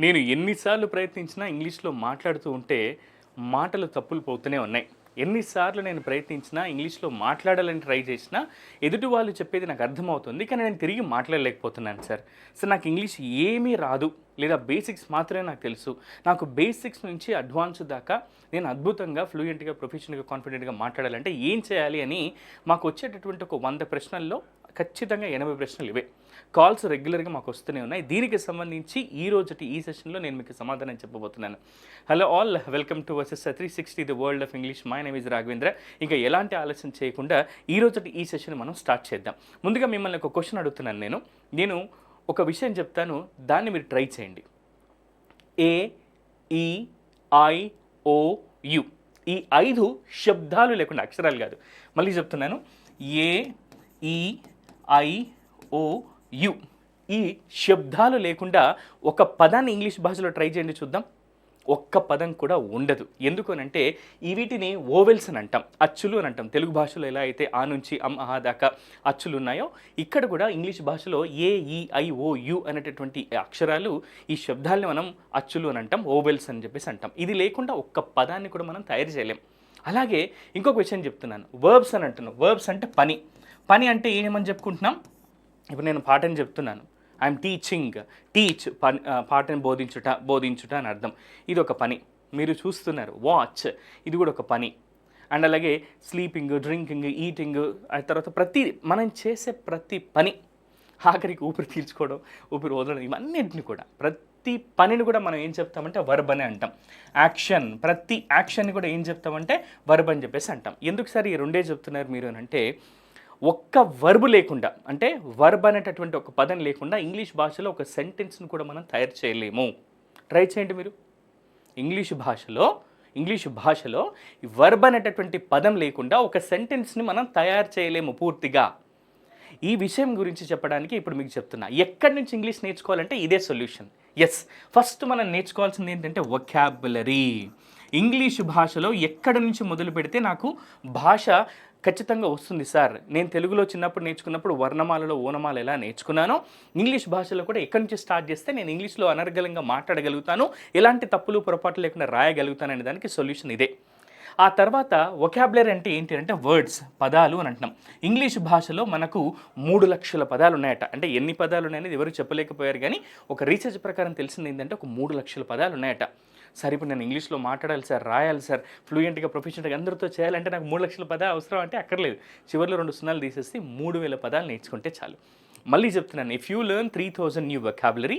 నేను ఎన్నిసార్లు ప్రయత్నించినా ఇంగ్లీష్లో మాట్లాడుతూ ఉంటే మాటలు తప్పులు పోతూనే ఉన్నాయి. ఎన్నిసార్లు నేను ప్రయత్నించినా ఇంగ్లీష్లో మాట్లాడాలని ట్రై చేసినా ఎదుటి వాళ్ళు చెప్పేది నాకు అర్థమవుతుంది కానీ నేను తిరిగి మాట్లాడలేకపోతున్నాను సార్. సార్ నాకు ఇంగ్లీష్ ఏమీ రాదు లేదా బేసిక్స్ మాత్రమే నాకు తెలుసు. నాకు బేసిక్స్ నుంచి అడ్వాన్స్ దాకా నేను అద్భుతంగా ఫ్లూయెంట్గా ప్రొఫెషనల్గా కాన్ఫిడెంట్గా మాట్లాడాలంటే ఏం చేయాలి అని మాకు వచ్చేటటువంటి ఒక వంద ప్రశ్నల్లో ఖచ్చితంగా ఎనభై ప్రశ్నలు ఇవే. కాల్స్ రెగ్యులర్గా మాకు వస్తూనే ఉన్నాయి. దీనికి సంబంధించి ఈ రోజుటి ఈ సెషన్లో నేను మీకు సమాధానం చెప్పబోతున్నాను. Hello all welcome to versus three sixty the world of English. My name is Raghavendra. ఇంకా ఎలాంటి ఆలస్యం చేయకుండా ఈ రోజుటి ఈ సెషన్ మనం స్టార్ట్ చేద్దాం. ముందుగా మిమ్మల్ని ఒక క్వశ్చన్ అడుగుతున్నాను నేను. నేను ఒక విషయం చెప్తాను. దాన్ని మీరు ట్రై చేయండి. ఏ ఈ ఐ ఓ యు. ఈ ఐదు శబ్దాలు లేకుండా అక్షరాలు కాదు. మళ్ళీ చెప్తున్నాను. ఏ ఈ ఐ ఓ యు ఈ శబ్దాలు లేకుండా ఒక పదాన్ని ఇంగ్లీష్ భాషలో ట్రై చేయండి చూద్దాం. ఒక్క పదం కూడా ఉండదు. ఎందుకనంటే ఈ వీటిని ఓవెల్స్ అని అంటాం అచ్చులు అని అంటాం. తెలుగు భాషలో ఎలా అయితే ఆ నుంచి అమ్ ఆహా దాకా అచ్చులు ఉన్నాయో ఇక్కడ కూడా ఇంగ్లీష్ భాషలో ఏ ఈ ఐ ఓ యు అనేటటువంటి అక్షరాలు ఈ శబ్దాలని మనం అచ్చులు అని అంటాం ఓవెల్స్ అని చెప్పేసి అంటాం. ఇది లేకుండా ఒక్క పదాన్ని కూడా మనం తయారు చేయలేం. అలాగే ఇంకొక విషయం చెప్తున్నాను. వర్బ్స్ అని అంటున్నాను వర్బ్స్ అంటే పని. పని అంటే ఏమని చెప్పుకుంటున్నాం? ఇప్పుడు నేను పాఠం చెప్తున్నాను. ఐఎమ్ టీచింగ్ టీచ్ పని ఆ, పాఠం బోధించుట బోధించుట అని అర్థం. ఇది ఒక పని. మీరు చూస్తున్నారు. వాచ్ ఇది కూడా ఒక పని. అండ్ అలాగే స్లీపింగ్ డ్రింకింగ్ ఈటింగ్ ఆ తర్వాత ప్రతి మనం చేసే ప్రతి పని ఆఖరికి ఊపిరి తీర్చుకోవడం ఊపిరి వదలడం ఇవన్నింటిని కూడా ప్రతి పనిని కూడా మనం ఏం చెప్తామంటే వర్బ్ అని అంటాం. యాక్షన్ ప్రతి యాక్షన్ని కూడా ఏం చెప్తామంటే వర్బ్ అని చెప్పేసి అంటాం. ఎందుకు సార్ ఈ రెండే చెప్తున్నారు మీరు అని అంటే ఒక్క వర్బ్ లేకుండా అంటే వర్బ్ అనేటటువంటి ఒక పదం లేకుండా ఇంగ్లీష్ భాషలో ఒక సెంటెన్స్ని కూడా మనం తయారు చేయలేము. ట్రై చేయండి మీరు. ఇంగ్లీష్ భాషలో ఇంగ్లీష్ భాషలో ఈ వర్బ్ అనేటటువంటి పదం లేకుండా ఒక సెంటెన్స్ని మనం తయారు చేయలేము పూర్తిగా. ఈ విషయం గురించి చెప్పడానికి ఇప్పుడు మీకు చెప్తున్నా. ఎక్కడి నుంచి ఇంగ్లీష్ నేర్చుకోవాలంటే ఇదే సొల్యూషన్ ఎస్ ఫస్ట్ మనం నేర్చుకోవాల్సింది ఏంటంటే వొకాబులరీ ఇంగ్లీష్ భాషలో ఎక్కడి నుంచి మొదలు పెడితే నాకు భాష ఖచ్చితంగా వస్తుంది సార్. నేను తెలుగులో చిన్నప్పుడు నేర్చుకున్నప్పుడు వర్ణమాలలో ఓనమాల ఎలా నేర్చుకున్నానో ఇంగ్లీష్ భాషలో కూడా ఎక్కడి నుంచి స్టార్ట్ చేస్తే నేను ఇంగ్లీష్లో అనర్గళంగా మాట్లాడగలుగుతాను ఎలాంటి తప్పులు పొరపాటు లేకుండా రాయగలుగుతాను అనే దానికి సొల్యూషన్ ఇదే. ఆ తర్వాత వొకాబులరీ అంటే ఏంటి అంటే వర్డ్స్ పదాలు అని అంటున్నాం. ఇంగ్లీష్ భాషలో మనకు మూడు లక్షల పదాలు ఉన్నాయట. అంటే ఎన్ని పదాలు ఉన్నాయనేది ఎవరు చెప్పలేకపోయారు కానీ ఒక రీసెర్చ్ ప్రకారం తెలిసింది ఏంటంటే ఒక మూడు లక్షల పదాలు ఉన్నాయట. సార్ ఇప్పుడు నేను ఇంగ్లీష్లో మాట్లాడాలి సార్ రాయాలి సార్ ఫ్లూయెంట్గా ప్రొఫెషనల్గా అందరితో చేయాలంటే నాకు మూడు లక్షల పదాలు అవసరం అంటే అక్కర్లేదు. చివరిలో రెండు సున్నాలు తీసేసి మూడు వేల పదాలు నేర్చుకుంటే చాలు. మళ్ళీ చెప్తున్నాను if you learn three thousand new vocabulary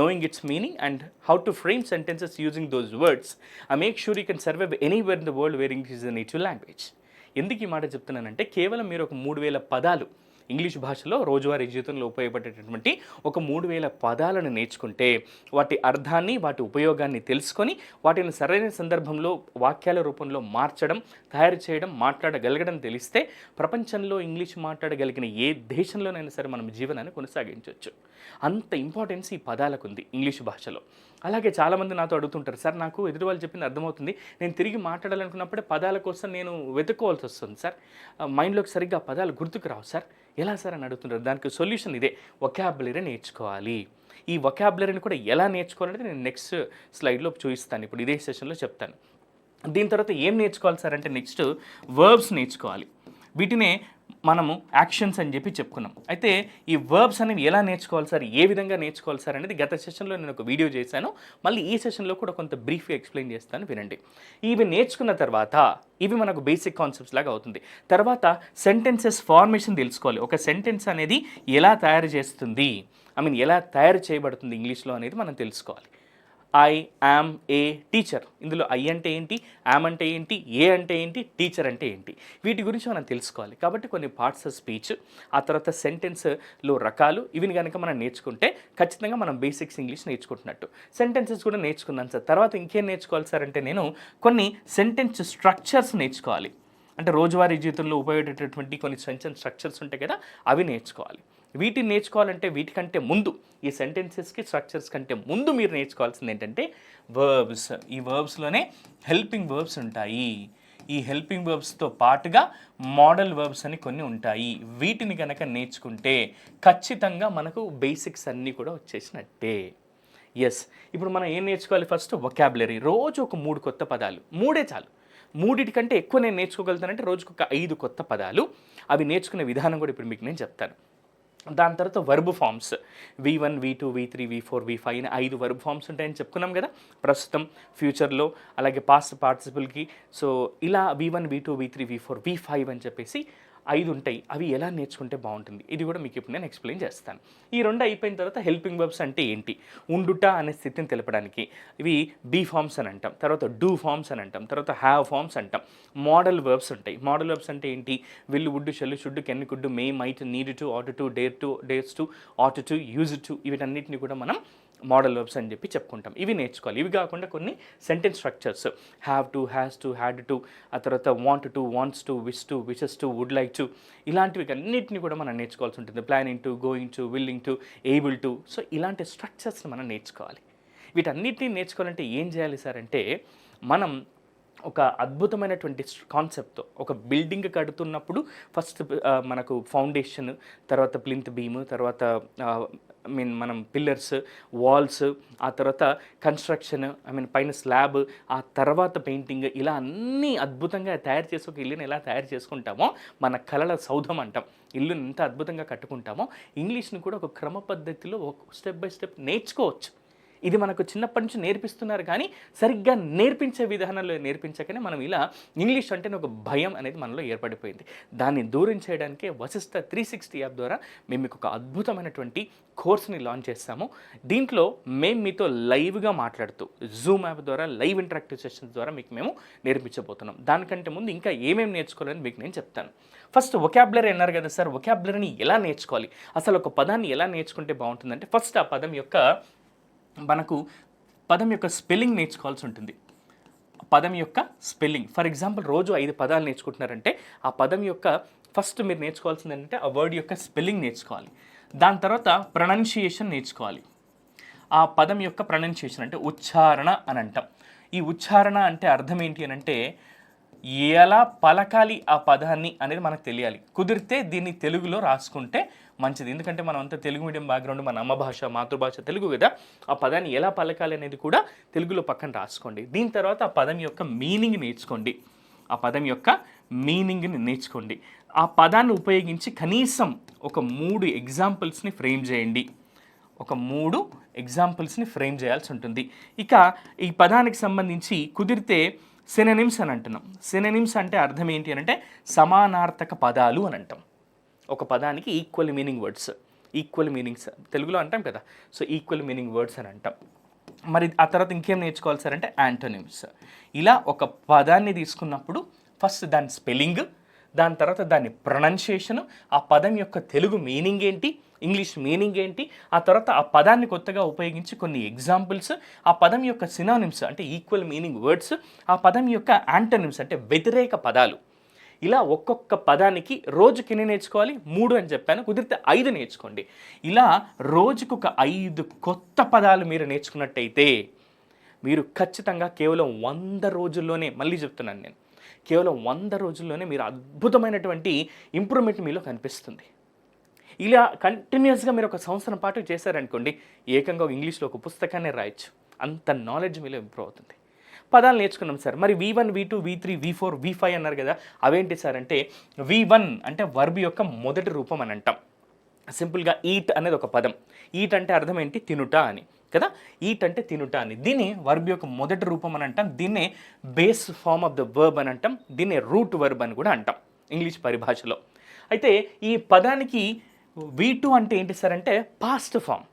knowing its meaning and how to frame sentences using those words I make sure you can survive anywhere in the world where English is native language ఎందుకు ఈ మాట చెప్తున్నానంటే కేవలం మీరు ఒక మూడు వేల పదాలు ఇంగ్లీష్ భాషలో రోజువారీ జీవితంలో ఉపయోగపడేటటువంటి ఒక మూడు వేల పదాలను నేర్చుకుంటే వాటి అర్థాన్ని వాటి ఉపయోగాన్ని తెలుసుకొని వాటిని సరైన సందర్భంలో వాక్యాల రూపంలో మార్చడం తయారు చేయడం మాట్లాడగలగడం తెలిస్తే ప్రపంచంలో ఇంగ్లీష్ మాట్లాడగలిగిన ఏ దేశంలోనైనా సరే మనం జీవనాన్ని కొనసాగించవచ్చు. అంత ఇంపార్టెన్స్ ఈ పదాలకు ఉంది ఇంగ్లీష్ భాషలో. అలాగే చాలామంది నాతో అడుగుతుంటారు సార్ నాకు ఎదుటి వాళ్ళు చెప్పింది అర్థమవుతుంది. నేను తిరిగి మాట్లాడాలనుకున్నప్పుడే పదాల కోసం నేను వెతుక్కోవాల్సి వస్తుంది సార్. మైండ్లోకి సరిగ్గా పదాలు గుర్తుకు రావు సార్. ఎలా సార్ అని అడుగుతుంటారు? దానికి సొల్యూషన్ ఇదే. వొకాబులరీ నేర్చుకోవాలి. ఈ వొకాబులరీని కూడా ఎలా నేర్చుకోవాలంటే నేను నెక్స్ట్ స్లైడ్లో చూపిస్తాను. ఇప్పుడు ఇదే సెషన్లో చెప్తాను. దీని తర్వాత ఏం నేర్చుకోవాలి సార్ అంటే నెక్స్ట్ వర్బ్స్ నేర్చుకోవాలి. వీటినే మనము యాక్షన్స్ అని చెప్పి చెప్పుకున్నాం. అయితే ఈ వర్బ్స్ అనేవి ఎలా నేర్చుకోవాలి సార్? ఏ విధంగా నేర్చుకోవాలి సార్ అనేది గత సెషన్లో నేను ఒక వీడియో చేశాను. మళ్ళీ ఈ సెషన్లో కూడా కొంత బ్రీఫ్గా ఎక్స్ప్లెయిన్ చేస్తాను వినండి. ఇవి నేర్చుకున్న తర్వాత ఇవి మనకు బేసిక్ కాన్సెప్ట్స్ లాగా అవుతుంది. తర్వాత సెంటెన్సెస్ ఫార్మేషన్ తెలుసుకోవాలి. ఒక సెంటెన్స్ అనేది ఎలా తయారు చేస్తుంది? ఐ మీన్ ఎలా తయారు చేయబడుతుంది ఇంగ్లీష్లో అనేది మనం తెలుసుకోవాలి. I am a teacher. ఇందులో ఐ అంటే ఏంటి? యామ్ అంటే ఏంటి? ఏ అంటే ఏంటి? టీచర్ అంటే ఏంటి? వీటి గురించి మనం తెలుసుకోవాలి. కాబట్టి కొన్ని పార్ట్స్ ఆఫ్ స్పీచ్ ఆ తర్వాత సెంటెన్స్లో రకాలు ఇవిని కనుక మనం నేర్చుకుంటే ఖచ్చితంగా మనం బేసిక్స్ ఇంగ్లీష్ నేర్చుకుంటున్నట్టు. సెంటెన్సెస్ కూడా నేర్చుకున్నాను సార్. తర్వాత ఇంకేం నేర్చుకోవాలి సార్ అంటే నేను కొన్ని సెంటెన్స్ స్ట్రక్చర్స్ నేర్చుకోవాలి. అంటే రోజువారీ జీవితంలో ఉపయోగపడేటటువంటి కొన్ని సెంటెన్స్ స్ట్రక్చర్స్ ఉంటాయి కదా అవి నేర్చుకోవాలి. వీటిని నేర్చుకోవాలంటే వీటికంటే ముందు ఈ సెంటెన్సెస్కి స్ట్రక్చర్స్ కంటే ముందు మీరు నేర్చుకోవాల్సింది ఏంటంటే వర్బ్స్ ఈ వర్బ్స్లోనే హెల్పింగ్ వర్బ్స్ ఉంటాయి. ఈ హెల్పింగ్ వర్బ్స్తో పాటుగా మోడల్ వర్బ్స్ అని కొన్ని ఉంటాయి. వీటిని కనుక నేర్చుకుంటే ఖచ్చితంగా మనకు బేసిక్స్ అన్నీ కూడా వచ్చేసినట్టే. ఎస్ ఇప్పుడు మనం ఏం నేర్చుకోవాలి ఫస్ట్ వొకాబులరీ రోజు ఒక మూడు కొత్త పదాలు. మూడే చాలు. మూడిటికంటే ఎక్కువ నేను నేర్చుకోగలుగుతానంటే రోజుకు ఒక ఐదు కొత్త పదాలు. అవి నేర్చుకునే విధానం కూడా ఇప్పుడు మీకు నేను చెప్తాను. దాని తర్వాత verb forms V one V two V three V four V five అని ఐదు వర్బ్ ఫామ్స్ ఉంటాయని చెప్పుకున్నాం కదా. ప్రస్తుతం ఫ్యూచర్లో అలాగే పాస్ట్ పార్టిసిపుల్కి సో ఇలా V one V two V three V four V five అని చెప్పేసి ఐదు ఉంటాయి అవి ఎలా నేర్చుకుంటే బాగుంటుంది? ఇది కూడా మీకు ఇప్పుడు నేను ఎక్స్ప్లెయిన్ చేస్తాను. ఈ రెండు అయిపోయిన తర్వాత హెల్పింగ్ వర్బ్స్ అంటే ఏంటి? ఉండుట అనే స్థితిని తెలపడానికి ఇవి బీ ఫామ్స్ అని అంటాం. తర్వాత డూ ఫామ్స్ అని అంటాం. తర్వాత హ్యావ్ ఫామ్స్ అంటాం. మోడల్ వర్బ్స్ ఉంటాయి. మోడల్ వర్బ్స్ అంటే ఏంటి? Will would shall should can could may might need to ought to dare to dares to ought to use to వీటన్నిటిని కూడా మనం మోడల్ వర్బ్స్ అని చెప్పి చెప్పుకుంటాం. ఇవి నేర్చుకోవాలి. ఇవి కాకుండా కొన్ని sentence structures have to has to had to ఆ తర్వాత want to wants to wish to wishes to would like to ఇలాంటివి అన్నింటినీ కూడా మనం నేర్చుకోవాల్సి ఉంటుంది. Planning to going to willing to able to so ఇలాంటి స్ట్రక్చర్స్ని మనం నేర్చుకోవాలి. వీటన్నిటిని నేర్చుకోవాలంటే ఏం చేయాలి సార్ అంటే మనం ఒక అద్భుతమైనటువంటి కాన్సెప్ట్తో ఒక బిల్డింగ్ కడుతున్నప్పుడు ఫస్ట్ మనకు ఫౌండేషన్ తర్వాత ప్లింత్ బీమ్ తర్వాత ఐ మీన్ మనం పిల్లర్స్ వాల్స్ ఆ తర్వాత కన్స్ట్రక్షన్ ఐ మీన్ పైన స్లాబ్ ఆ తర్వాత పెయింటింగ్ ఇలా అన్నీ అద్భుతంగా తయారు చేసి ఒక ఇల్లుని ఎలా తయారు చేసుకుంటామో మన కళల సౌధం అంటాం. ఇల్లుని ఎంత అద్భుతంగా కట్టుకుంటామో ఇంగ్లీష్ని కూడా ఒక క్రమ పద్ధతిలో ఒక స్టెప్ బై స్టెప్ నేర్చుకోవచ్చు. ఇది మనకు చిన్నప్పటి నుంచి నేర్పిస్తున్నారు కానీ సరిగ్గా నేర్పించే విధానంలో నేర్పించకనే మనం ఇలా ఇంగ్లీష్ అంటే ఒక భయం అనేది మనలో ఏర్పడిపోయింది. దాన్ని దూరం చేయడానికే వశిష్ట త్రీ సిక్స్టీ యాప్ ద్వారా మేము మీకు ఒక అద్భుతమైనటువంటి కోర్స్ని లాంచ్ చేస్తాము. దీంట్లో మేము మీతో లైవ్గా మాట్లాడుతూ జూమ్ యాప్ ద్వారా లైవ్ ఇంటరాక్టివ్ సెషన్స్ ద్వారా మీకు మేము నేర్పించబోతున్నాం. దానికంటే ముందు ఇంకా ఏమేమి నేర్చుకోవాలని మీకు నేను చెప్తాను. ఫస్ట్ ఒకాబులరీ అన్నారు కదా సార్ ఒకాబులరీని ఎలా నేర్చుకోవాలి? అసలు ఒక పదాన్ని ఎలా నేర్చుకుంటే బాగుంటుందంటే ఫస్ట్ ఆ పదం యొక్క మనకు పదం యొక్క స్పెల్లింగ్ నేర్చుకోవాల్సి ఉంటుంది. పదం యొక్క స్పెల్లింగ్. ఫర్ ఎగ్జాంపుల్ రోజు ఐదు పదాలు నేర్చుకుంటున్నారంటే ఆ పదం యొక్క ఫస్ట్ మీరు నేర్చుకోవాల్సింది ఏంటంటే ఆ వర్డ్ యొక్క స్పెల్లింగ్ నేర్చుకోవాలి. దాని తర్వాత ప్రొనౌన్సియేషన్ నేర్చుకోవాలి. ఆ పదం యొక్క ప్రొనౌన్సియేషన్ అంటే ఉచ్చారణ అని అంటాం. ఈ ఉచ్చారణ అంటే అర్థం ఏంటి అని అంటే ఎలా పలకాలి ఆ పదాన్ని అనేది మనకు తెలియాలి. కుదిరితే దీన్ని తెలుగులో రాసుకుంటే మంచిది. ఎందుకంటే మనం అంతా తెలుగు మీడియం బ్యాక్గ్రౌండ్ మన అమ్మ భాష మాతృభాష తెలుగు కదా. ఆ పదాన్ని ఎలా పలకాలి అనేది కూడా తెలుగులో పక్కన రాసుకోండి. దీని తర్వాత ఆ పదం యొక్క మీనింగ్ నేర్చుకోండి. ఆ పదం యొక్క మీనింగ్ని నేర్చుకోండి. ఆ పదాన్ని ఉపయోగించి కనీసం ఒక మూడు ఎగ్జాంపుల్స్ని ఫ్రేమ్ చేయండి. ఒక మూడు ఎగ్జాంపుల్స్ని ఫ్రేమ్ చేయాల్సి ఉంటుంది. ఇక ఈ పదానికి సంబంధించి కుదిరితే సిననిమ్స్ అని అంటున్నాం. సిననిమ్స్ అంటే అర్థం ఏంటి అని అంటే సమానార్థక పదాలు అని అంటాం. ఒక పదానికి equal meaning words equal meanings తెలుగులో అంటాం కదా. సో ఈక్వల్ మీనింగ్ వర్డ్స్ అని అంటాం. మరి ఆ తర్వాత ఇంకేం నేర్చుకోవాలి సార్ అంటే యాంటోనిమ్స్ ఇలా ఒక పదాన్ని తీసుకున్నప్పుడు ఫస్ట్ దాని స్పెల్లింగ్ దాని తర్వాత దాని ప్రొనౌన్సియేషన్ ఆ పదం యొక్క తెలుగు మీనింగ్ ఏంటి? ఇంగ్లీష్ మీనింగ్ ఏంటి? ఆ తర్వాత ఆ పదాన్ని కొత్తగా ఉపయోగించి కొన్ని ఎగ్జాంపుల్స్ ఆ పదం యొక్క సినానిమ్స్ అంటే ఈక్వల్ మీనింగ్ వర్డ్స్ ఆ పదం యొక్క యాంటనిమ్స్ అంటే వ్యతిరేక పదాలు. ఇలా ఒక్కొక్క పదానికి రోజుకి ఎన్ని నేర్చుకోవాలి? మూడు అని చెప్పాను. కుదిరితే ఐదు నేర్చుకోండి. ఇలా రోజుకొక ఐదు కొత్త పదాలు మీరు నేర్చుకున్నట్టయితే మీరు ఖచ్చితంగా కేవలం వంద రోజుల్లోనే మళ్ళీ చెప్తున్నాను నేను కేవలం వంద రోజుల్లోనే మీరు అద్భుతమైనటువంటి ఇంప్రూవ్మెంట్ మీలో కనిపిస్తుంది. ఇలా కంటిన్యూస్గా మీరు ఒక సంవత్సరం పాటు చేశారనుకోండి ఏకంగా ఒక ఇంగ్లీష్లో ఒక పుస్తకాన్ని రాయొచ్చు. అంత నాలెడ్జ్ మీలో ఇంప్రూవ్ అవుతుంది. పదాలు నేర్చుకున్నాం సార్. మరి V one V two V three V four V five అన్నారు కదా అవేంటి సార్ అంటే వి వన్ అంటే వర్బ్ యొక్క మొదటి రూపం అని అంటాం. సింపుల్గా ఈట్ అనేది ఒక పదం. ఈట్ అంటే అర్థం ఏంటి? తినుట అని. కదా? ఈట్ అంటే తినుట అని. దీన్ని వర్బ్ యొక్క మొదటి రూపం అని అంటాం. దీన్నే base form of the verb అని అంటాం. దీన్నే రూట్ వర్బ్ అని కూడా అంటాం. ఇంగ్లీష్ పరిభాషలో. అయితే ఈ పదానికి వి టూ అంటే ఏంటి సార్ అంటే పాస్ట్ ఫామ్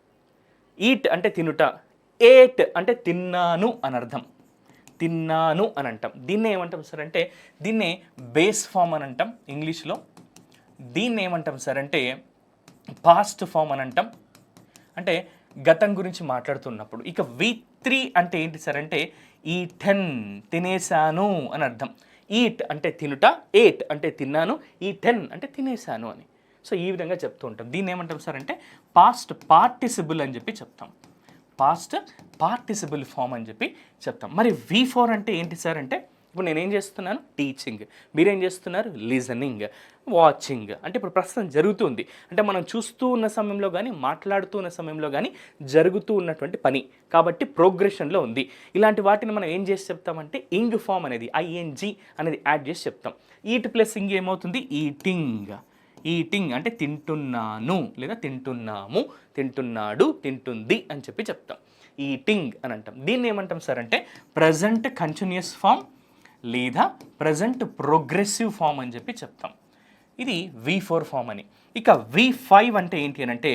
ఈట్ అంటే తినుట. ఏట్ అంటే తిన్నాను అని అర్థం. తిన్నాను అని అంటాం. దీన్ని ఏమంటాం సార్ అంటే దీన్నే బేస్ ఫామ్ అని అంటాం ఇంగ్లీష్లో. దీన్ని ఏమంటాం సార్ అంటే పాస్ట్ ఫామ్ అని అంటాం. అంటే గతం గురించి మాట్లాడుతున్నప్పుడు. ఇక వి త్రీ అంటే ఏంటి సార్ అంటే ఈ టెన్ తినేసాను అని అర్థం. ఈట్ అంటే తినుట ఎయిట్ అంటే తిన్నాను ఈ టెన్ అంటే తినేసాను అని. సో ఈ విధంగా చెప్తూ ఉంటాం. దీన్ని ఏమంటాం సార్ అంటే పాస్ట్ పార్టిసిబుల్ అని చెప్పి చెప్తాం. పాస్ట్ పార్టిసిబుల్ ఫామ్ అని చెప్పి చెప్తాం. మరి వి ఫోర్ అంటే ఏంటి సార్ అంటే ఇప్పుడు నేనేం చేస్తున్నాను? టీచింగ్ మీరేం చేస్తున్నారు? లిజనింగ్ వాచింగ్ అంటే ఇప్పుడు ప్రస్తుతం జరుగుతుంది. అంటే మనం చూస్తూ ఉన్న సమయంలో కానీ మాట్లాడుతూ ఉన్న సమయంలో కానీ జరుగుతూ ఉన్నటువంటి పని. కాబట్టి ప్రోగ్రెషన్లో ఉంది. ఇలాంటి వాటిని మనం ఏం చేసి చెప్తామంటే ఇంగ్ ఫామ్ అనేది ఐఎన్జి అనేది యాడ్ చేసి చెప్తాం. ఈట్ ప్లస్ ఇంగ్ ఏమవుతుంది? ఈటింగ్ ఈటింగ్ అంటే తింటున్నాను లేదా తింటున్నాము తింటున్నాడు తింటుంది అని చెప్పి చెప్తాం. ఈటింగ్ అని అంటాం. దీన్ని ఏమంటాం సార్ అంటే ప్రజెంట్ కంటిన్యూస్ ఫామ్ లేదా ప్రజెంట్ ప్రోగ్రెసివ్ ఫామ్ అని చెప్పి చెప్తాం. ఇది వి ఫోర్ ఫామ్ అని. ఇక వి ఫైవ్ అంటే ఏంటి అని అంటే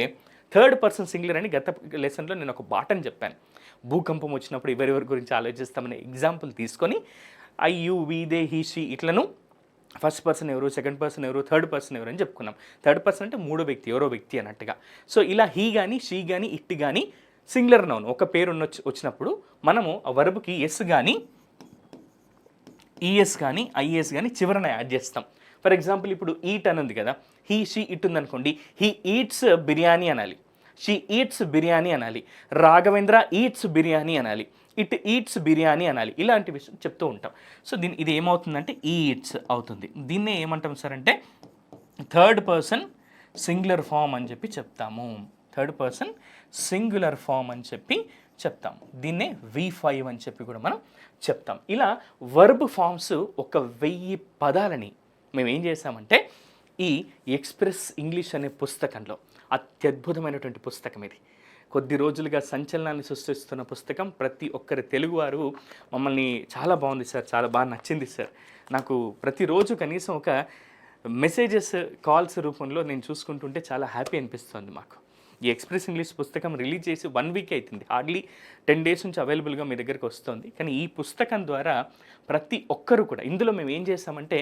థర్డ్ పర్సన్ సింగులర్ అని గత లెసన్లో నేను ఒక బాటని చెప్పాను. భూకంపం వచ్చినప్పుడు ఎవరెవరి గురించి ఆలోచిస్తామనే ఎగ్జాంపుల్ తీసుకొని I you we they he she ఇట్లను first person ఎవరు సెకండ్ పర్సన్ ఎవరు థర్డ్ పర్సన్ ఎవరు అని చెప్పుకున్నాం. థర్డ్ పర్సన్ అంటే మూడో వ్యక్తి ఎవరో వ్యక్తి అన్నట్టుగా. సో ఇలా హీ కానీ షీ కానీ ఇట్ కానీ సింగులర్ నౌన్. ఒక పేరు ఉన్న వచ్చినప్పుడు మనము ఆ వర్బ్కి ఎస్ కానీ ఈఎస్ కానీ ఐఏఎస్ కానీ చివరన యాడ్ చేస్తాం. ఫర్ ఎగ్జాంపుల్ ఇప్పుడు ఈట్ అని ఉంది కదా. హీ షీ ఇట్ ఉందనుకోండి. హీ ఈట్స్ బిర్యానీ అనాలి. షీ ఈట్స్ బిర్యానీ అనాలి. రాఘవేంద్ర ఈట్స్ బిర్యానీ అనాలి. ఇట్ ఈట్స్ బిర్యానీ అనాలి. ఇలాంటి విషయం చెప్తూ ఉంటాం. సో దీని ఇది ఏమవుతుందంటే ఈట్స్ అవుతుంది. దీన్నే ఏమంటాం సార్ అంటే థర్డ్ పర్సన్ సింగులర్ ఫామ్ అని చెప్పి చెప్తాము. థర్డ్ పర్సన్ సింగులర్ ఫామ్ అని చెప్పి చెప్తాం దీన్నే వి ఫైవ్ అని చెప్పి కూడా మనం చెప్తాం. ఇలా వర్బ్ ఫామ్స్ ఒక వెయ్యి పదాలని మేము ఏం చేసామంటే ఈ ఎక్స్ప్రెస్ ఇంగ్లీష్ అనే పుస్తకంలో అత్యద్భుతమైనటువంటి పుస్తకం ఇది. కొద్ది రోజులుగా సంచలనాన్ని సృష్టిస్తున్న పుస్తకం ప్రతి ఒక్కరి తెలుగువారు మమ్మల్ని చాలా బాగుంది సార్ చాలా బాగా నచ్చింది సార్. నాకు ప్రతిరోజు కనీసం ఒక మెసేజెస్ కాల్స్ రూపంలో నేను చూసుకుంటుంటే చాలా హ్యాపీ అనిపిస్తుంది మాకు. ఈ ఎక్స్ప్రెస్ ఇంగ్లీష్ పుస్తకం రిలీజ్ చేసి వన్ వీక్ అవుతుంది హార్డ్లీ టెన్ డేస్ నుంచి అవైలబుల్గా మీ దగ్గరికి వస్తుంది. కానీ ఈ పుస్తకం ద్వారా ప్రతి ఒక్కరు కూడా ఇందులో మేము ఏం చేస్తామంటే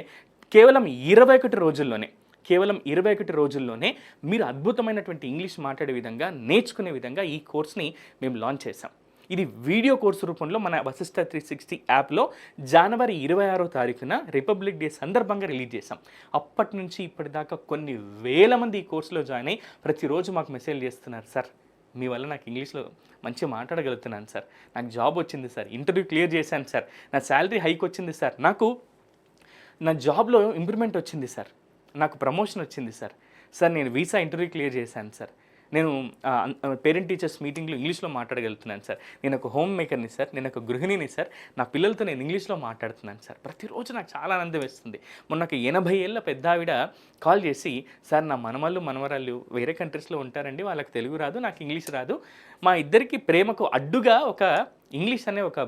కేవలం ఇరవై ఒకటి రోజుల్లోనే కేవలం ఇరవై ఒకటి రోజుల్లోనే మీరు అద్భుతమైనటువంటి ఇంగ్లీష్ మాట్లాడే విధంగా నేర్చుకునే విధంగా ఈ కోర్స్ని మేము లాంచ్ చేసాం ఇది వీడియో కోర్సు రూపంలో మన వశిష్ట త్రీ సిక్స్టీ యాప్లో జనవరి ఇరవై ఆరో తారీఖున రిపబ్లిక్ డే సందర్భంగా రిలీజ్ చేసాం అప్పటి నుంచి ఇప్పటిదాకా కొన్ని వేల మంది ఈ కోర్సులో జాయిన్ అయ్యి ప్రతిరోజు మాకు మెసేజ్ చేస్తున్నారు సార్ మీ వల్ల నాకు ఇంగ్లీష్లో మంచిగా మాట్లాడగలుగుతున్నాను సార్. నాకు జాబ్ వచ్చింది సార్. ఇంటర్వ్యూ క్లియర్ చేశాను సార్. నా శాలరీ హైక్ వచ్చింది సార్. నాకు నా జాబ్లో ఇంప్రూవ్మెంట్ వచ్చింది సార్. నాకు ప్రమోషన్ వచ్చింది సార్ సార్ నేను వీసా ఇంటర్వ్యూ క్లియర్ చేశాను సార్ నేను పేరెంట్ టీచర్స్ మీటింగ్లో ఇంగ్లీష్లో మాట్లాడగలుగుతున్నాను సార్ నేను ఒక హోమ్ మేకర్ని సార్ నేను ఒక గృహిణిని సార్ నా పిల్లలతో నేను ఇంగ్లీష్లో మాట్లాడుతున్నాను సార్ ప్రతిరోజు నాకు చాలా ఆనందం వేస్తుంది. మొన్న ఒక ఎనభై ఏళ్ళ పెద్ద ఆవిడ కాల్ చేసి సార్ నా మనమళ్ళు మనవరాళ్ళు వేరే కంట్రీస్లో ఉంటారండి. వాళ్ళకి తెలుగు రాదు నాకు ఇంగ్లీష్ రాదు. మా ఇద్దరికి ప్రేమకు అడ్డుగా ఒక ఇంగ్లీష్ అనే ఒక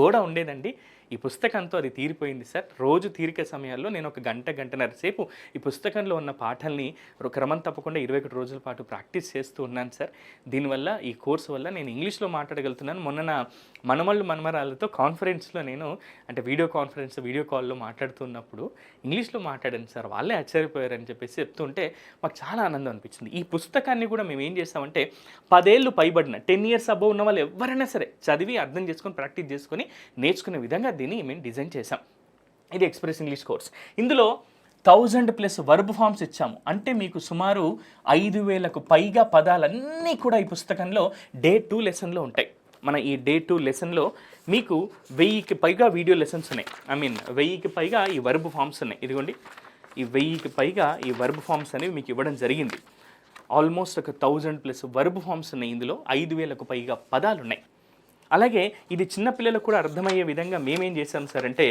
గోడ ఉండేదండి. ఈ పుస్తకంతో అది తీరిపోయింది సార్. రోజు తీరిక సమయాల్లో నేను ఒక గంట గంటన్నర సేపు ఈ పుస్తకంలో ఉన్న పాఠాలని ఒక క్రమం తప్పకుండా ఇరవై ఒకటి రోజుల పాటు ప్రాక్టీస్ చేస్తూ ఉన్నాను సార్. దీనివల్ల ఈ కోర్సు వల్ల నేను ఇంగ్లీష్లో మాట్లాడగలుగుతున్నాను. మొన్న నా మనమళ్ళు మనమరాలతో కాన్ఫరెన్స్లో నేను అంటే వీడియో కాన్ఫరెన్స్ వీడియో కాల్లో మాట్లాడుతున్నప్పుడు ఇంగ్లీష్లో మాట్లాడాను సార్ వాళ్ళే ఆశ్చర్యపోయారని చెప్పేసి చెప్తుంటే మాకు చాలా ఆనందం అనిపించింది. ఈ పుస్తకాన్ని కూడా మేము ఏం చేస్తామంటే పదేళ్ళు పైబడిన టెన్ ఇయర్స్ అబ్బో ఉన్న వాళ్ళు ఎవరైనా సరే చదివి అర్థం చేసుకొని ప్రాక్టీస్ చేసుకొని నేర్చుకునే విధంగా దీన్ని మేము డిజైన్ చేసాం ఇది ఎక్స్ప్రెస్ ఇంగ్లీష్ కోర్స్ ఇందులో థౌజండ్ ప్లస్ వర్బ్ ఫామ్స్ ఇచ్చాము. అంటే మీకు సుమారు ఐదు వేలకు పైగా పదాలన్నీ కూడా ఈ పుస్తకంలో డే టూ లెసన్లో ఉంటాయి. మన ఈ డే టూ లెసన్లో మీకు వెయ్యికి పైగా వీడియో లెసన్స్ ఉన్నాయి. ఐ మీన్ వెయ్యికి పైగా ఈ వర్బ్ ఫామ్స్ ఉన్నాయి. ఇదిగోండి. ఈ వెయ్యికి పైగా ఈ వర్బ్ ఫామ్స్ అనేవి మీకు ఇవ్వడం జరిగింది. ఆల్మోస్ట్ ఒక థౌజండ్ ప్లస్ వర్బ్ ఫామ్స్ ఉన్నాయి ఇందులో. ఐదు వేలకు పైగా పదాలు ఉన్నాయి అలాగే ఇది చిన్నపిల్లలకు కూడా అర్థమయ్యే విధంగా మేమేం చేసాం సార్ అంటే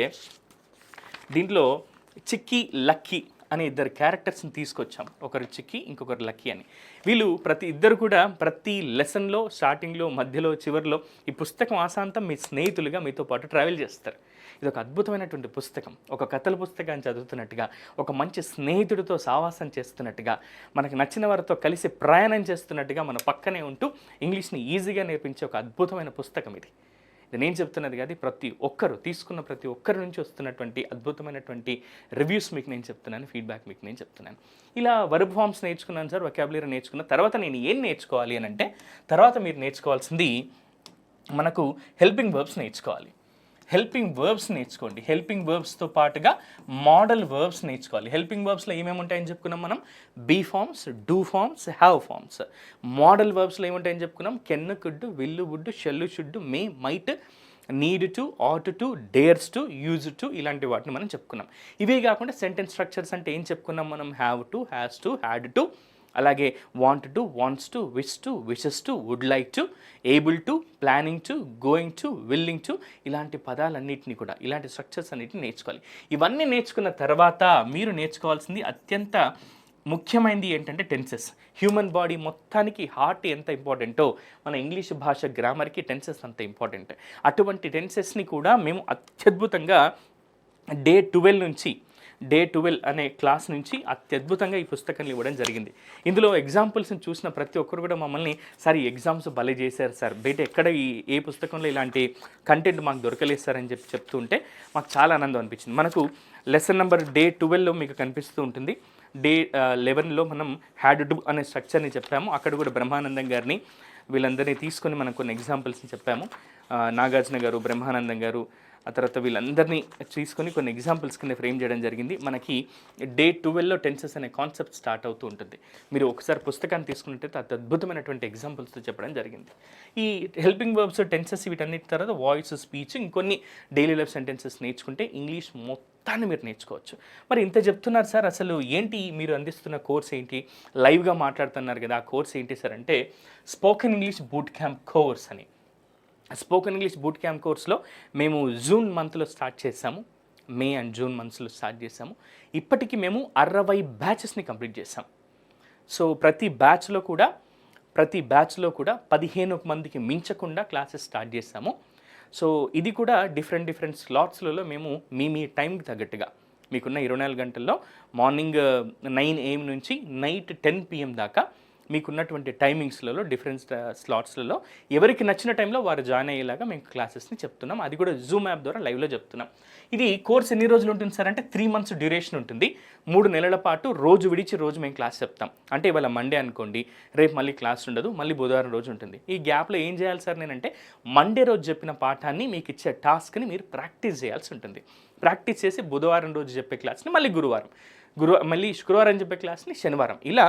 దీంట్లో చిక్కీ లక్కీ అనే ఇద్దరు క్యారెక్టర్స్ని తీసుకొచ్చాం. ఒకరు చిక్కి ఇంకొకరు లక్కీ అని. వీళ్ళు ప్రతి ఇద్దరు కూడా ప్రతి లెసన్లో స్టార్టింగ్లో మధ్యలో చివరిలో ఈ పుస్తకం ఆశాంతం మీ స్నేహితులుగా మీతో పాటు ట్రావెల్ చేస్తారు. ఇది ఒక అద్భుతమైనటువంటి పుస్తకం. ఒక కథల పుస్తకాన్ని చదువుతున్నట్టుగా ఒక మంచి స్నేహితుడితో సావాసం చేస్తున్నట్టుగా మనకు నచ్చిన వారితో కలిసి ప్రయాణం చేస్తున్నట్టుగా మన పక్కనే ఉంటూ ఇంగ్లీష్ని ఈజీగా నేర్పించే ఒక అద్భుతమైన పుస్తకం ఇది. నేను చెప్తున్నది కాదు ప్రతి ఒక్కరు తీసుకున్న ప్రతి ఒక్కరి నుంచి వస్తున్నటువంటి అద్భుతమైనటువంటి రివ్యూస్ మీకు నేను చెప్తున్నాను ఫీడ్బ్యాక్ మీకు నేను చెప్తున్నాను. ఇలా వర్బ్ ఫామ్స్ నేర్చుకున్నాను సార్ వొకాబులరీ నేర్చుకున్న తర్వాత నేను ఏం నేర్చుకోవాలి అని అంటే తర్వాత మీరు నేర్చుకోవాల్సింది మనకు హెల్పింగ్ వర్బ్స్ నేర్చుకోవాలి. హెల్పింగ్ వర్బ్స్ నేర్చుకోండి. హెల్పింగ్ వర్బ్స్తో పాటుగా మోడల్ వర్బ్స్ నేర్చుకోవాలి. హెల్పింగ్ వర్బ్స్లో ఏమేమి ఉంటాయని చెప్పుకున్నాం మనం? Be forms do forms have forms. Modal వర్బ్స్లో ఏముంటాయని చెప్పుకున్నాం? Can could will would shall should may might need to ought to dares to use to ఇలాంటి వాటిని మనం చెప్పుకున్నాం. ఇవే కాకుండా సెంటెన్స్ స్ట్రక్చర్స్ అంటే ఏం చెప్పుకున్నాం మనం? Have to has to had to అలాగే want to wants to wish to wishes to would like to able to planning to going to willing to ఇలాంటి పదాలన్నింటినీ కూడా ఇలాంటి స్ట్రక్చర్స్ అన్నిటిని నేర్చుకోవాలి. ఇవన్నీ నేర్చుకున్న తర్వాత మీరు నేర్చుకోవాల్సింది అత్యంత ముఖ్యమైనది ఏంటంటే టెన్సెస్ హ్యూమన్ బాడీ మొత్తానికి హార్ట్ ఎంత ఇంపార్టెంటో మన ఇంగ్లీష్ భాష గ్రామర్కి టెన్సెస్ అంత ఇంపార్టెంట్ అటువంటి టెన్సెస్ని కూడా మేము అత్యద్భుతంగా డే ట్వెల్వ్ నుంచి డే ట్వెల్వ్ అనే క్లాస్ నుంచి అత్యద్భుతంగా ఈ పుస్తకాన్ని ఇవ్వడం జరిగింది. ఇందులో ఎగ్జాంపుల్స్ని చూసిన ప్రతి ఒక్కరు కూడా మమ్మల్ని సార్ ఈ ఎగ్జామ్స్ భలే చేశారు సార్. బయట ఎక్కడ ఈ ఏ పుస్తకంలో ఇలాంటి కంటెంట్ మాకు దొరకలేదు సార్ అని చెప్పి చెప్తుంటే మాకు చాలా ఆనందం అనిపించింది. మనకు లెసన్ నెంబర్ డే ట్వెల్వ్లో మీకు కనిపిస్తూ ఉంటుంది. డే లెవెన్లో మనం హ్యాడ్ డు అనే స్ట్రక్చర్ని చెప్పాము. అక్కడ కూడా బ్రహ్మానందం గారిని వీళ్ళందరినీ తీసుకొని మనం కొన్ని ఎగ్జాంపుల్స్ని చెప్పాము. నాగార్జున గారు బ్రహ్మానందం గారు ఆ తర్వాత వీళ్ళందరినీ తీసుకొని కొన్ని ఎగ్జాంపుల్స్ కింద ఫ్రేమ్ చేయడం జరిగింది. మనకి డే ట్వెల్వ్లో టెన్సెస్ అనే కాన్సెప్ట్ స్టార్ట్ అవుతూ ఉంటుంది. మీరు ఒకసారి పుస్తకాన్ని తీసుకున్నట్టయితే అది అద్భుతమైనటువంటి ఎగ్జాంపుల్స్తో చెప్పడం జరిగింది. ఈ హెల్పింగ్ వర్బ్స్ టెన్సెస్ వీటన్నిటి తర్వాత వాయిస్ స్పీచ్ ఇంకొన్ని డైలీ లైఫ్ సెంటెన్సెస్ నేర్చుకుంటే ఇంగ్లీష్ మొత్తాన్ని మీరు నేర్చుకోవచ్చు. మరి ఇంత చెప్తున్నారు సార్ అసలు ఏంటి మీరు అందిస్తున్న కోర్స్ ఏంటి? లైవ్గా మాట్లాడుతున్నారు కదా ఆ కోర్స్ ఏంటి సార్ అంటే spoken English boot camp course అని. స్పోకెన్ ఇంగ్లీష్ బూట్ క్యాంప్ కోర్స్లో మేము జూన్ మంత్లో స్టార్ట్ చేసాము మే అండ్ జూన్ మంత్స్లో స్టార్ట్ చేసాము ఇప్పటికీ మేము అరవై బ్యాచెస్ని కంప్లీట్ చేసాం సో ప్రతి బ్యాచ్లో కూడా ప్రతి బ్యాచ్లో కూడా పదిహేను మందికి మించకుండా క్లాసెస్ స్టార్ట్ చేసాము సో ఇది కూడా డిఫరెంట్ డిఫరెంట్ స్లాట్స్లలో మేము మీ మీ టైంకి తగ్గట్టుగా. మీకున్న ఇరవై నాలుగు గంటల్లో మార్నింగ్ నైన్ ఏఎం నుంచి నైట్ టెన్ పిఎం దాకా మీకున్నటువంటి టైమింగ్స్లలో డిఫరెంట్ స్లాట్స్లలో ఎవరికి నచ్చిన టైంలో వారు జాయిన్ అయ్యేలాగా మేము క్లాసెస్ని చెప్తున్నాం. అది కూడా జూమ్ యాప్ ద్వారా లైవ్లో చెప్తున్నాం. ఇది కోర్స్ ఎన్ని రోజులు ఉంటుంది సార్ అంటే త్రీ మంత్స్ డ్యూరేషన్ ఉంటుంది. మూడు నెలల పాటు రోజు విడిచి రోజు మేము క్లాస్ చెప్తాం. అంటే ఇవాళ మండే అనుకోండి రేపు మళ్ళీ క్లాస్ ఉండదు మళ్ళీ బుధవారం రోజు ఉంటుంది. ఈ గ్యాప్లో ఏం చేయాలి సార్ నేనంటే మండే రోజు చెప్పిన పాఠాన్ని మీకు ఇచ్చే టాస్క్ని మీరు ప్రాక్టీస్ చేయాల్సి ఉంటుంది. ప్రాక్టీస్ చేసి బుధవారం రోజు చెప్పే క్లాస్ని మళ్ళీ గురువారం. గురు మళ్ళీ శుక్రవారం చెప్పే క్లాస్ని శనివారం. ఇలా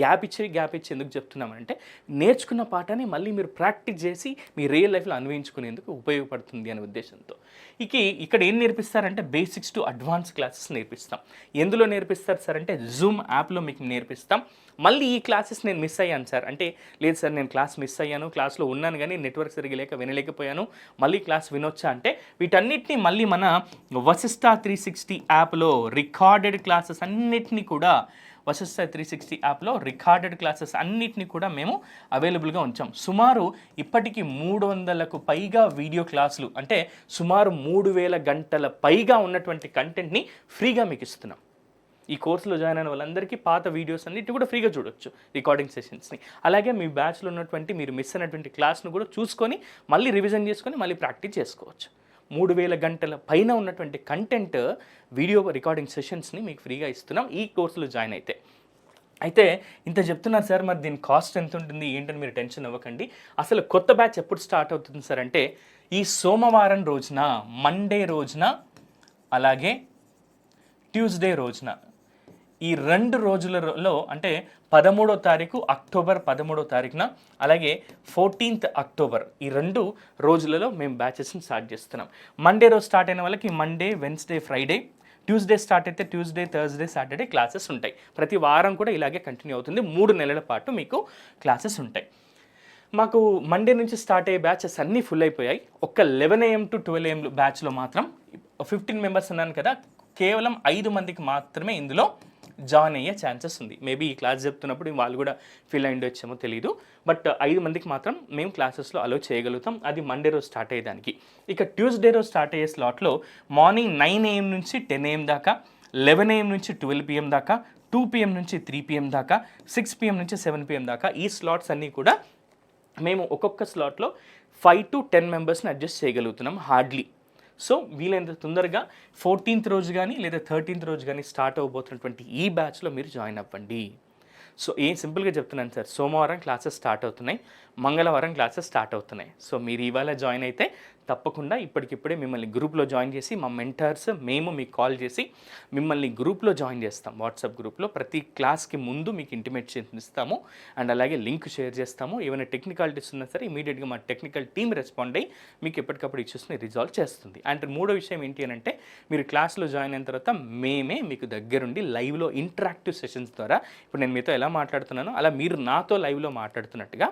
గ్యాప్ ఇచ్చి గ్యాప్ ఇచ్చి ఎందుకు చెప్తున్నామంటే నేర్చుకున్న పాఠాన్ని మళ్ళీ మీరు ప్రాక్టీస్ చేసి మీ రియల్ లైఫ్లో అన్వయించుకునేందుకు ఉపయోగపడుతుంది అనే ఉద్దేశంతో. ఇక ఇక్కడ ఏం నేర్పిస్తారంటే బేసిక్స్ టు అడ్వాన్స్ క్లాసెస్ నేర్పిస్తాం. ఎందులో నేర్పిస్తారు సార్ అంటే జూమ్ యాప్లో మీకు నేర్పిస్తాం. మళ్ళీ ఈ క్లాసెస్ నేను మిస్ అయ్యాను సార్. అంటే లేదు సార్ నేను క్లాస్ మిస్ అయ్యాను క్లాస్లో ఉన్నాను కానీ నెట్వర్క్ సరిగలేక వినలేకపోయాను మళ్ళీ క్లాస్ వినొచ్చా అంటే వీటన్నిటిని మళ్ళీ మన వశిష్ట త్రీ సిక్స్టీ యాప్లో రికార్డెడ్ క్లాసెస్ అన్నిటినీ కూడా వశిష్ట త్రీ సిక్స్టీ యాప్లో రికార్డెడ్ క్లాసెస్ అన్నిటిని కూడా మేము అవైలబుల్గా ఉంచాం. సుమారు ఇప్పటికీ మూడు వందలకు పైగా వీడియో క్లాసులు అంటే సుమారు మూడు వేల గంటల పైగా ఉన్నటువంటి కంటెంట్ని ఫ్రీగా మీకు ఇస్తున్నాం. ఈ కోర్సులో జాయిన్ అయిన వాళ్ళందరికీ పాత వీడియోస్ అన్నిటి కూడా ఫ్రీగా చూడొచ్చు రికార్డింగ్ సెషన్స్ని. అలాగే మీ బ్యాచ్లో ఉన్నటువంటి మీరు మిస్ అయినటువంటి క్లాస్ను కూడా చూసుకొని మళ్ళీ రివిజన్ చేసుకొని మళ్ళీ ప్రాక్టీస్ చేసుకోవచ్చు. మూడు వేల గంటల పైన ఉన్నటువంటి కంటెంట్ వీడియో రికార్డింగ్ సెషన్స్ని మీకు ఫ్రీగా ఇస్తున్నాం. ఈ కోర్సులో జాయిన్ అయితే. అయితే ఇంత చెప్తున్నారు సార్ మరి దీని కాస్ట్ ఎంత ఉంటుంది ఏంటని మీరు టెన్షన్ అవ్వకండి. అసలు కొత్త బ్యాచ్ ఎప్పుడు స్టార్ట్ అవుతుంది సార్ అంటే ఈ సోమవారం రోజున మండే రోజున అలాగే ట్యూస్డే రోజున. ఈ రెండు రోజులలో అంటే పదమూడో తారీఖు అక్టోబర్ పదమూడో తారీఖున అలాగే ఫోర్టీన్త్ అక్టోబర్ ఈ రెండు రోజులలో మేము బ్యాచెస్ని స్టార్ట్ చేస్తున్నాం. మండే రోజు స్టార్ట్ అయిన వాళ్ళకి Monday Wednesday Friday Tuesday start అయితే ట్యూస్డే థర్స్డే సాటర్డే క్లాసెస్ ఉంటాయి. ప్రతి వారం కూడా ఇలాగే కంటిన్యూ అవుతుంది. మూడు నెలల పాటు మీకు క్లాసెస్ ఉంటాయి. మాకు మండే నుంచి స్టార్ట్ అయ్యే బ్యాచెస్ అన్నీ ఫుల్ అయిపోయాయి. ఒక్క eleven AM to twelve AM బ్యాచ్లో మాత్రం ఫిఫ్టీన్ మెంబర్స్ ఉన్నాను కదా కేవలం ఐదు మందికి మాత్రమే ఇందులో జాయిన్ అయ్యే ఛాన్సెస్ ఉంది. మేబీ ఈ క్లాస్ చెప్తున్నప్పుడు వాళ్ళు కూడా ఫీల్ అయి ఉండొచ్చేమో తెలియదు బట్ ఐదు మందికి మాత్రం మేము క్లాసెస్లో అలో చేయగలుగుతాం. అది మండే రోజు స్టార్ట్ అయ్యేదానికి. ఇక ట్యూస్డే రోజు స్టార్ట్ అయ్యే స్లాట్లో మార్నింగ్ నైన్ ఏఎం నుంచి టెన్ ఏఎం దాకా లెవెన్ ఏఎం నుంచి ట్వెల్వ్ పిఎం దాకా టూ పిఎం నుంచి త్రీ పిఎం దాకా సిక్స్ పిఎం నుంచి సెవెన్ పిఎం దాకా ఈ స్లాట్స్ అన్నీ కూడా మేము ఒక్కొక్క స్లాట్లో ఫైవ్ టు టెన్ మెంబర్స్ని అడ్జస్ట్ చేయగలుగుతున్నాం హార్డ్లీ సో వీలైనంత తొందరగా ఫోర్టీన్త్ రోజు కానీ లేదా థర్టీన్త్ రోజు కానీ స్టార్ట్ అవబోతున్నటువంటి ఈ బ్యాచ్లో మీరు జాయిన్ అవ్వండి. సో ఏం సింపుల్గా చెప్తున్నాను సార్ సోమవారం క్లాసెస్ స్టార్ట్ అవుతున్నాయి మంగళవారం క్లాసెస్ స్టార్ట్ అవుతున్నాయి. సో మీరు ఇవాళ జాయిన్ అయితే తప్పకుండా ఇప్పటికిప్పుడే మిమ్మల్ని గ్రూప్లో జాయిన్ చేసి మా మెంటర్స్ మేము మీకు కాల్ చేసి మిమ్మల్ని గ్రూప్లో జాయిన్ చేస్తాం. వాట్సాప్ గ్రూప్లో ప్రతి క్లాస్కి ముందు మీకు ఇంటిమేట్ ఇస్తాము అండ్ అలాగే లింక్ షేర్ చేస్తాము. ఏమైనా టెక్నికాలిటీస్ ఉన్నా సరే ఇమీడియట్గా మా టెక్నికల్ టీమ్ రెస్పాండ్ అయ్యి మీకు ఎప్పటికప్పుడు ఇష్యూస్ని రిజాల్వ్ చేస్తుంది. అండ్ మూడో విషయం ఏంటి అని అంటే మీరు క్లాస్లో జాయిన్ అయిన తర్వాత మేమే మీకు దగ్గరుండి లైవ్లో ఇంటరాక్టివ్ సెషన్స్ ద్వారా ఇప్పుడు నేను మీతో ఎలా మాట్లాడుతున్నానో అలా మీరు నాతో లైవ్లో మాట్లాడుతున్నట్టుగా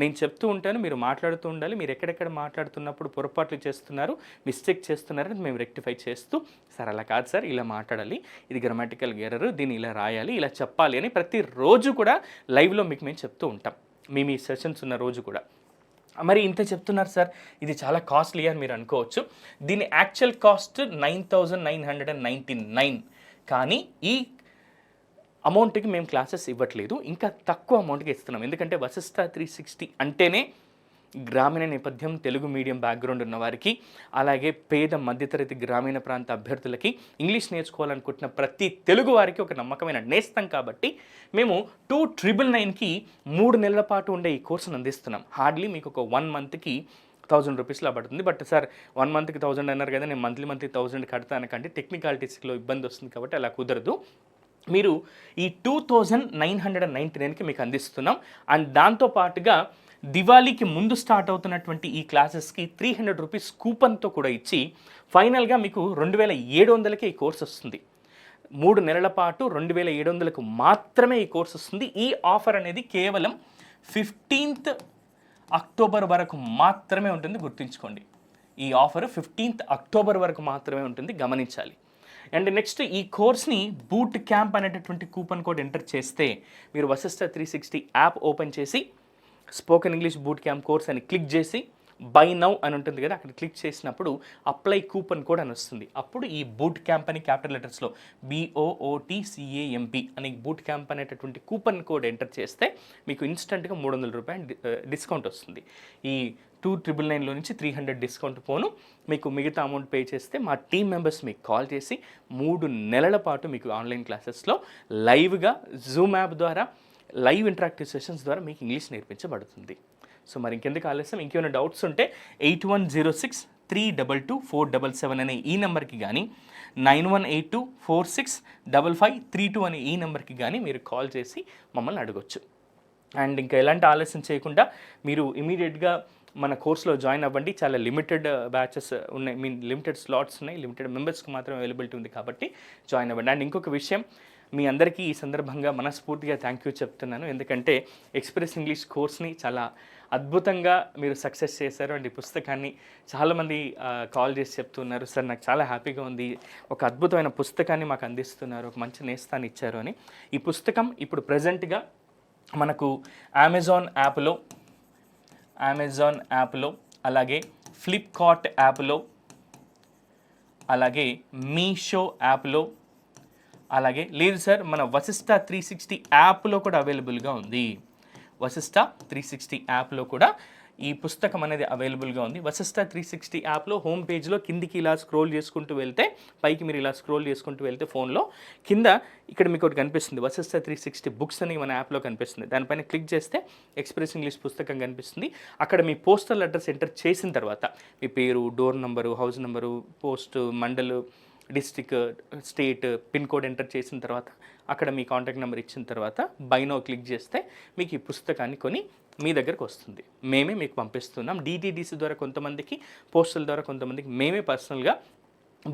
నేను చెప్తూ ఉంటాను. మీరు మాట్లాడుతూ ఉండాలి. మీరు ఎక్కడెక్కడ మాట్లాడుతున్నప్పుడు పొరపాట్లు చేస్తున్నారు మిస్టేక్ చేస్తున్నారని మేము రెక్టిఫై చేస్తూ సార్ అలా కాదు సార్ ఇలా మాట్లాడాలి. ఇది గ్రామాటికల్ ఎర్రర్ దీన్ని ఇలా రాయాలి ఇలా చెప్పాలి అని ప్రతిరోజు కూడా లైవ్లో మీకు మేము చెప్తూ ఉంటాం. మీ మీ సెషన్స్ ఉన్న రోజు కూడా. మరి ఇంత చెప్తున్నారు సార్ ఇది చాలా కాస్ట్లీ అని మీరు అనుకోవచ్చు. దీని actual cost nine thousand nine hundred and ninety nine. కానీ ఈ అమౌంట్కి మేము క్లాసెస్ ఇవ్వట్లేదు. ఇంకా తక్కువ అమౌంట్కి ఇస్తున్నాం. ఎందుకంటే వశిష్ట త్రీ సిక్స్టీ అంటేనే గ్రామీణ నేపథ్యం తెలుగు మీడియం బ్యాక్గ్రౌండ్ ఉన్న వారికి అలాగే పేద మధ్యతరగతి గ్రామీణ ప్రాంత అభ్యర్థులకి ఇంగ్లీష్ నేర్చుకోవాలనుకుంటున్న ప్రతి తెలుగు వారికి ఒక నమ్మకమైన నేస్తం కాబట్టి మేము టూ ట్రిపుల్ నైన్కి మూడు నెలల పాటు ఉండే ఈ కోర్సును అందిస్తున్నాం. హార్డ్లీ మీకు ఒక వన్ మంత్కి థౌజండ్ రూపీస్లో పడుతుంది. బట్ సార్ వన్ మంత్కి థౌజండ్ అన్నారు కదా నేను మంత్లీ మంత్లీ థౌజండ్ కడతాను. కంటే టెక్నికాలిటీస్లో ఇబ్బంది వస్తుంది కాబట్టి అలా కుదరదు. మీరు ఈ two thousand nine hundred and ninety నైన్కి మీకు అందిస్తున్నాం. అండ్ దాంతో పాటుగా దివాళీకి ముందు స్టార్ట్ అవుతున్నటువంటి ఈ క్లాసెస్కి త్రీ హండ్రెడ్ రూపీస్ కూపన్తో కూడా ఇచ్చి ఫైనల్గా మీకు రెండు వేల ఏడు వందలకే ఈ కోర్స్ వస్తుంది. మూడు నెలల పాటు రెండు వేల ఏడు వందలకు మాత్రమే ఈ కోర్స్ వస్తుంది. ఈ ఆఫర్ అనేది కేవలం ఫిఫ్టీన్త్ అక్టోబర్ వరకు మాత్రమే ఉంటుంది. గుర్తుంచుకోండి. ఈ ఆఫర్ ఫిఫ్టీన్త్ అక్టోబర్ వరకు మాత్రమే ఉంటుంది. గమనించాలి. అండ్ నెక్స్ట్ ఈ కోర్స్ని బూట్ క్యాంప్ అనేటటువంటి కూపన్ కోడ్ ఎంటర్ చేస్తే మీరు Vashishta three sixty app open చేసి spoken English boot camp course అని క్లిక్ చేసి బై నౌ అని ఉంటుంది కదా అక్కడ క్లిక్ చేసినప్పుడు అప్లై కూపన్ కోడ్ అని వస్తుంది. అప్పుడు ఈ బూట్ క్యాంప్ అని క్యాపిటల్ లెటర్స్లో బిఓఓటిసిఏఎంపి అని బూట్ క్యాంప్ అనేటటువంటి కూపన్ కోడ్ ఎంటర్ చేస్తే మీకు ఇన్స్టెంట్గా మూడు వందల రూపాయలు డిస్కౌంట్ వస్తుంది. ఈ టూ ట్రిపుల్ నైన్లో నుంచి త్రీ హండ్రెడ్ డిస్కౌంట్ పోను. మీకు మిగతా అమౌంట్ పే చేస్తే మా టీమ్ మెంబర్స్ మీకు కాల్ చేసి మూడు నెలల పాటు మీకు ఆన్లైన్ క్లాసెస్లో లైవ్గా జూమ్ యాప్ ద్వారా లైవ్ ఇంటరాక్టివ్ సెషన్స్ ద్వారా మీకు ఇంగ్లీష్ నేర్పించబడుతుంది. సో మరి ఇంకెందుకు ఆలస్యం? ఇంకేమైనా డౌట్స్ ఉంటే eight one zero six three double two four double seven అనే ఈ నెంబర్కి కానీ nine one eight two four six double five three two అనే ఈ నెంబర్కి కానీ మీరు కాల్ చేసి మమ్మల్ని అడగొచ్చు. అండ్ ఇంకా ఎలాంటి ఆలస్యం చేయకుండా మీరు ఇమీడియట్గా మన కోర్సులో జాయిన్ అవ్వండి. చాలా లిమిటెడ్ uh, బ్యాచెస్ ఉన్నాయి. మీన్ లిమిటెడ్ స్లాట్స్ ఉన్నాయి. లిమిటెడ్ మెంబర్స్కి మాత్రం అవైలబిలిటీ ఉంది కాబట్టి జాయిన్ అవ్వండి. అండ్ ఇంకొక విషయం మీ అందరికీ ఈ సందర్భంగా మనస్ఫూర్తిగా థ్యాంక్ యూ చెప్తున్నాను. ఎందుకంటే ఎక్స్ప్రెస్ ఇంగ్లీష్ కోర్స్ని చాలా అద్భుతంగా మీరు సక్సెస్ చేశారు. అండ్ ఈ పుస్తకాన్ని చాలామంది కాల్ చేసి చెప్తున్నారు. సార్ నాకు చాలా హ్యాపీగా ఉంది. ఒక అద్భుతమైన పుస్తకాన్ని మాకు అందిస్తున్నారు. ఒక మంచి నేస్తాన్ని ఇచ్చారు అని. ఈ పుస్తకం ఇప్పుడు ప్రజెంట్గా మనకు అమెజాన్ యాప్లో అమెజాన్ యాప్లో అలాగే ఫ్లిప్కార్ట్ యాప్లో అలాగే మీషో యాప్లో అలాగే లేదు సార్ మన వశిష్ట త్రీ సిక్స్టీ యాప్లో కూడా అవైలబుల్గా ఉంది. వశిష్ట త్రీ సిక్స్టీ యాప్లో కూడా ఈ పుస్తకం అనేది అవైలబుల్గా ఉంది. వశిష్ట త్రీ సిక్స్టీ యాప్లో హోమ్ పేజ్లో కిందికి ఇలా స్క్రోల్ చేసుకుంటూ వెళ్తే పైకి మీరు ఇలా స్క్రోల్ చేసుకుంటూ వెళ్తే ఫోన్లో కింద ఇక్కడ మీకు ఒకటి కనిపిస్తుంది. వశిష్ట త్రీ సిక్స్టీ బుక్స్ అని మన యాప్లో కనిపిస్తుంది. దానిపైన క్లిక్ చేస్తే ఎక్స్ప్రెస్ ఇంగ్లీష్ పుస్తకం కనిపిస్తుంది. అక్కడ మీ పోస్టల్ అడ్రస్ ఎంటర్ చేసిన తర్వాత మీ పేరు door number house number post mandal district state pin code enter చేసిన తర్వాత అక్కడ మీ కాంటాక్ట్ నెంబర్ ఇచ్చిన తర్వాత బైనో క్లిక్ చేస్తే మీకు ఈ పుస్తకాన్ని కొని మీ దగ్గరకు వస్తుంది. మేమే మీకు పంపిస్తున్నాం. డిటీడీసీ ద్వారా కొంతమందికి పోస్టల్ ద్వారా కొంతమందికి మేమే పర్సనల్గా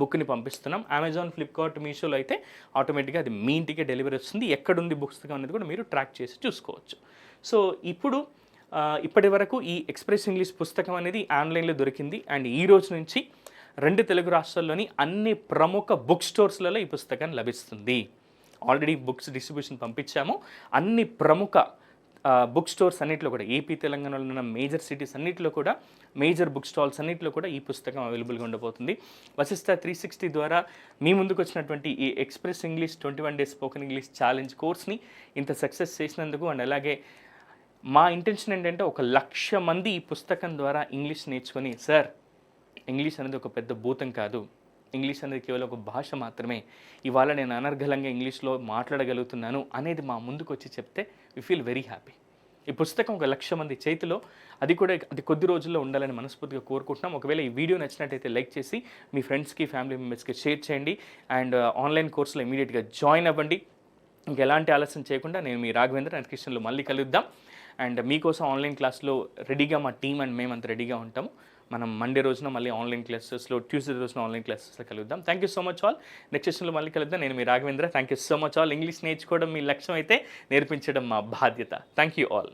బుక్ని పంపిస్తున్నాం. అమెజాన్ ఫ్లిప్కార్ట్ మీషోలో అయితే ఆటోమేటిక్గా అది మీ ఇంటికే డెలివరీ వస్తుంది. ఎక్కడుంది పుస్తకం అనేది కూడా మీరు ట్రాక్ చేసి చూసుకోవచ్చు. సో ఇప్పుడు ఇప్పటి వరకు ఈ ఎక్స్ప్రెస్ ఇంగ్లీష్ పుస్తకం అనేది ఆన్లైన్లో దొరికింది. అండ్ ఈ రోజు నుంచి రెండు తెలుగు రాష్ట్రాల్లోని అన్ని ప్రముఖ బుక్ స్టోర్స్లలో ఈ పుస్తకం లభిస్తుంది. ఆల్రెడీ బుక్స్ డిస్ట్రిబ్యూషన్ పంపించాము. అన్ని ప్రముఖ బుక్ స్టోర్స్ అన్నింటిలో కూడా ఏపీ తెలంగాణలో ఉన్న మేజర్ సిటీస్ అన్నింటిలో కూడా మేజర్ బుక్ స్టాల్స్ అన్నింటిలో కూడా ఈ పుస్తకం అవైలబుల్గా ఉండబోతుంది. వశిష్ట త్రీ సిక్స్టీ ద్వారా మీ ముందుకు వచ్చినటువంటి ఈ express English twenty one days spoken English challenge కోర్స్ని ఇంత సక్సెస్ చేసినందుకు అండ్ అలాగే మా ఇంటెన్షన్ ఏంటంటే ఒక లక్ష మంది ఈ పుస్తకం ద్వారా ఇంగ్లీష్ నేర్చుకొని సార్ ఇంగ్లీష్ అనేది ఒక పెద్ద భూతం కాదు. ఇంగ్లీష్ అనేది కేవలం ఒక భాష మాత్రమే. ఇవాళ నేను అనర్గళంగా ఇంగ్లీష్లో మాట్లాడగలుగుతున్నాను అనేది మా ముందుకు వచ్చి చెప్తే వి ఫీల్ వెరీ హ్యాపీ ఈ పుస్తకం ఒక లక్ష మంది చేతిలో అది కూడా అది కొద్ది రోజుల్లో ఉండాలని మనస్ఫూర్తిగా కోరుకుంటున్నాం. ఒకవేళ ఈ వీడియో నచ్చినట్టయితే లైక్ చేసి మీ ఫ్రెండ్స్కి ఫ్యామిలీ మెంబర్స్కి షేర్ చేయండి. అండ్ uh, ఆన్లైన్ కోర్సులో ఇమీడియట్గా జాయిన్ అవ్వండి. ఇంక ఎలాంటి ఆలస్యం చేయకుండా నేను మీ రాఘవేంద్ర అండ్ కిషన్లో మళ్ళీ కలుద్దాం. అండ్ మీకోసం ఆన్లైన్ క్లాస్లో రెడీగా మా టీం అండ్ మేమంతా రెడీగా ఉంటాము. మనం మండే రోజున మళ్ళీ ఆన్లైన్ క్లాసెస్లో ట్యూస్డే రోజున ఆన్లైన్ క్లాసెస్లో కలుద్దాం. Thank you so much all next సెషన్లో మళ్ళీ కలుద్దాం. నేను మీ Raghavendra. Thank you so much all English నేర్చుకోవడం మీ లక్ష్యం అయితే నేర్పించడం మా బాధ్యత. Thank you all